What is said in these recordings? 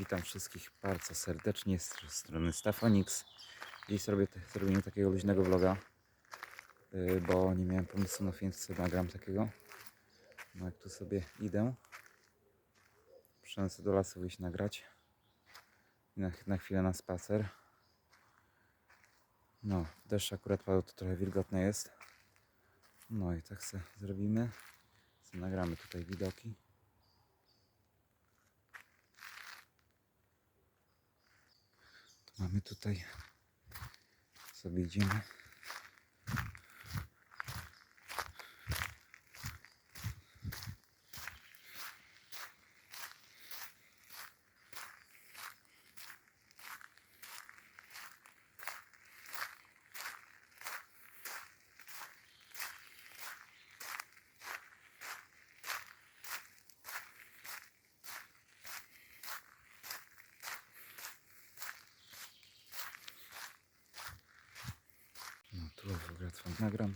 witam wszystkich bardzo serdecznie z strony Stefanix. Dziś zrobię zrobimy takiego luźnego vloga, yy, bo nie miałem pomysłu na film, co nagram takiego. No jak tu sobie idę, muszę do lasu wyjść nagrać. Na, na chwilę na spacer. No, deszcz akurat padł, to trochę wilgotne jest. No i tak sobie zrobimy. Co nagramy tutaj widoki. Mamy tutaj sobie idziemy. No tu w ogóle wam nagram.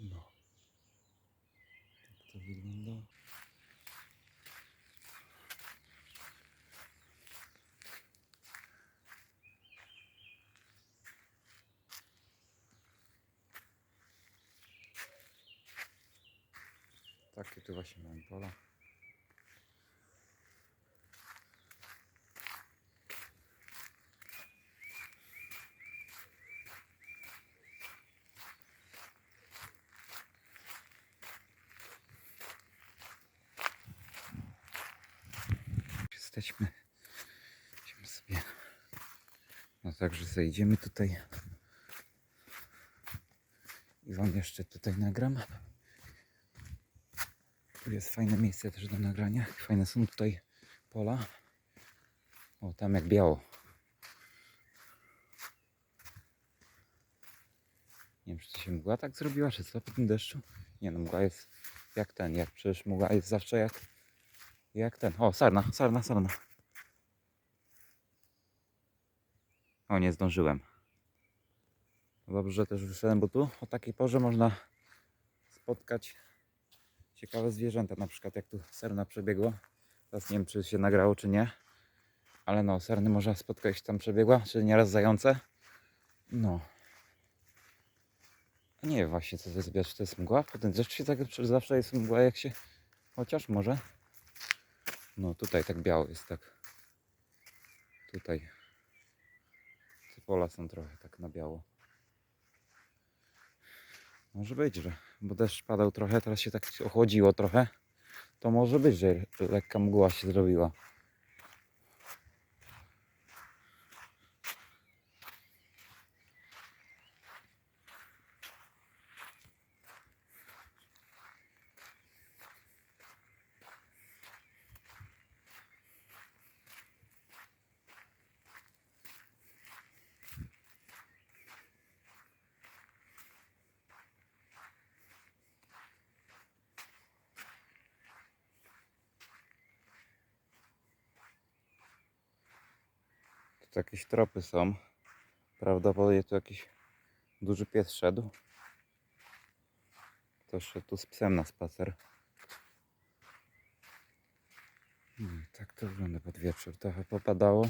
No. Tak to wygląda. Takie tu właśnie mam pola. Jesteśmy. Idziemy sobie. No także zejdziemy tutaj. I wam jeszcze tutaj nagram. Tu jest fajne miejsce też do nagrania. Fajne są tutaj pola. O, tam jak biało. Nie wiem, czy to się mgła tak zrobiła, czy co po tym deszczu? Nie no, mgła jest jak ten, jak przecież mgła jest zawsze jak, jak ten. O, sarna, sarna, sarna. O, nie zdążyłem. Dobrze, że też wyszedłem, bo tu o takiej porze można spotkać ciekawe zwierzęta, na przykład jak tu serna przebiegła. Teraz nie wiem, czy się nagrało, czy nie. Ale no, serny można spotkać tam przebiegła, czy nieraz zające. No. Nie wiem właśnie, co to jest czy to jest mgła. Potem się tak zawsze jest mgła, jak się... Chociaż może. No, tutaj tak biało jest, tak. Tutaj. Te pola są trochę tak na biało. Może być, że bo deszcz padał trochę, teraz się tak ochłodziło trochę. To może być, że lekka mgła się zrobiła. Tu jakieś tropy są. Prawdopodobnie tu jakiś duży pies szedł. Ktoś szedł tu z psem na spacer. Hmm, tak to wygląda pod wieczór. Trochę popadało.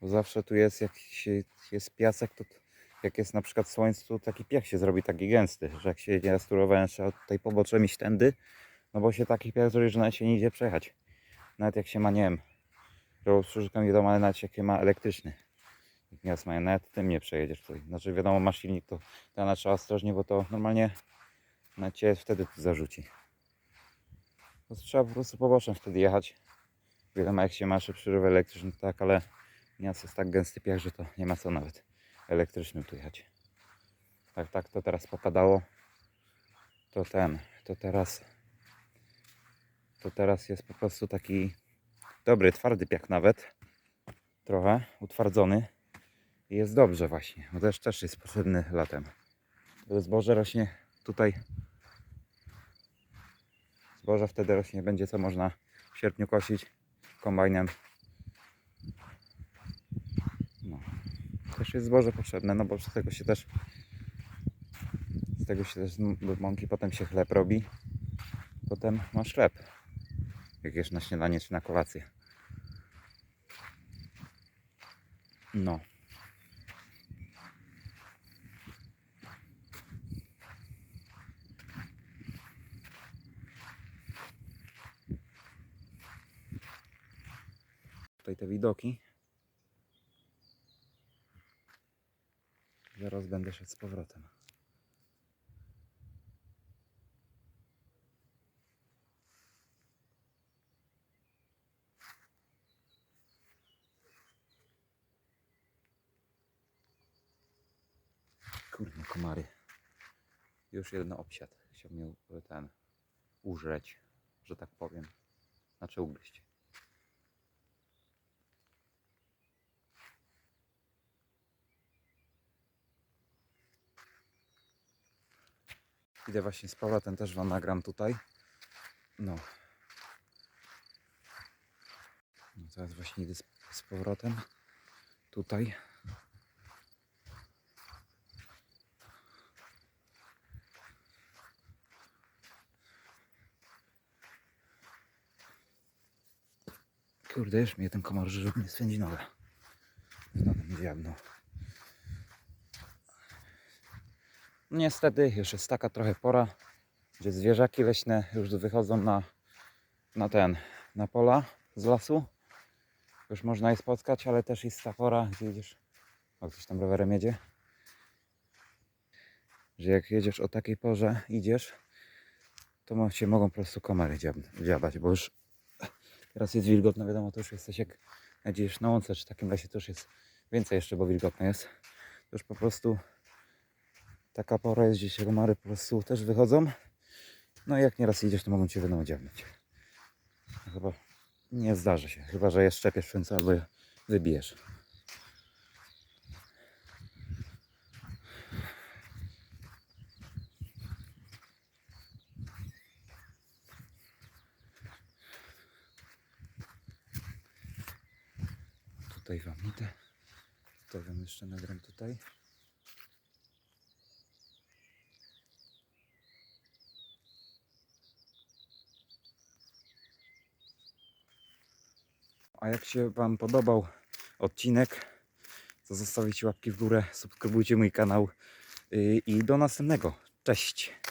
Bo zawsze tu jest, jak się, jest piasek, to jak jest na przykład słońce, to taki piach się zrobi taki gęsty, że jak się jedzie na sturowanie, trzeba tutaj poboczem iść tędy, no bo się taki piach zrobi, że nawet się nie idzie przejechać. Nawet jak się ma, nie wiem, z nie wiadomo, ale nawet jak się ma elektryczny. Nie mają, nawet tym nie przejedziesz tutaj. Znaczy wiadomo, masz silnik, to to trzeba ostrożnie, bo to normalnie na cię wtedy tu zarzuci. To trzeba po prostu poboczem wtedy jechać. Wiadomo, jak się ma szybszy rower elektryczny, tak, ale miasto jest tak gęsty piach, że to nie ma co nawet elektrycznym tu jechać. Tak, tak, to teraz popadało. To ten, to teraz to teraz jest po prostu taki dobry, twardy piach nawet. Trochę utwardzony. Jest dobrze właśnie, bo też też jest potrzebny latem. Bo zboże rośnie tutaj. Zboże wtedy rośnie, będzie co można w sierpniu kosić kombajnem. No. też jest zboże potrzebne, no bo z tego się też z tego się też mąki potem się chleb robi. Potem masz chleb. Jak jesz na śniadanie czy na kolację. No. Tutaj te widoki. Zaraz będę szedł z powrotem. Kurde, komary. Już jeden obsiad. Chciał mnie ten użreć, że tak powiem. Znaczy ugryźć. Idę właśnie z powrotem, też wam nagram tutaj. No. no teraz właśnie idę z, z powrotem. Tutaj. Kurde, już mnie ten komar żeby mnie swędzi nogę. Znowu mi zjadł. Niestety, już jest taka trochę pora, gdzie zwierzaki leśne już wychodzą na, na ten, na pola z lasu. Już można je spotkać, ale też jest ta pora, gdzie jedziesz, o ktoś tam rowerem jedzie, że jak jedziesz o takiej porze, idziesz, to cię mogą po prostu komary dziab- dziabać, bo już teraz jest wilgotno, wiadomo, to już jesteś jak jedziesz na łące, czy takim lesie to już jest więcej jeszcze, bo wilgotno jest. To już po prostu taka pora jest, gdzie komary po prostu też wychodzą. No i jak nieraz idziesz, to mogą cię wiadomo dziabnąć. Chyba nie zdarzy się, chyba że je szczepiesz w końcu albo je wybijesz. Tutaj wam idę. Tutaj wam jeszcze nagram tutaj. A jak się Wam podobał odcinek, to zostawicie łapki w górę, subskrybujcie mój kanał yy, i do następnego. Cześć!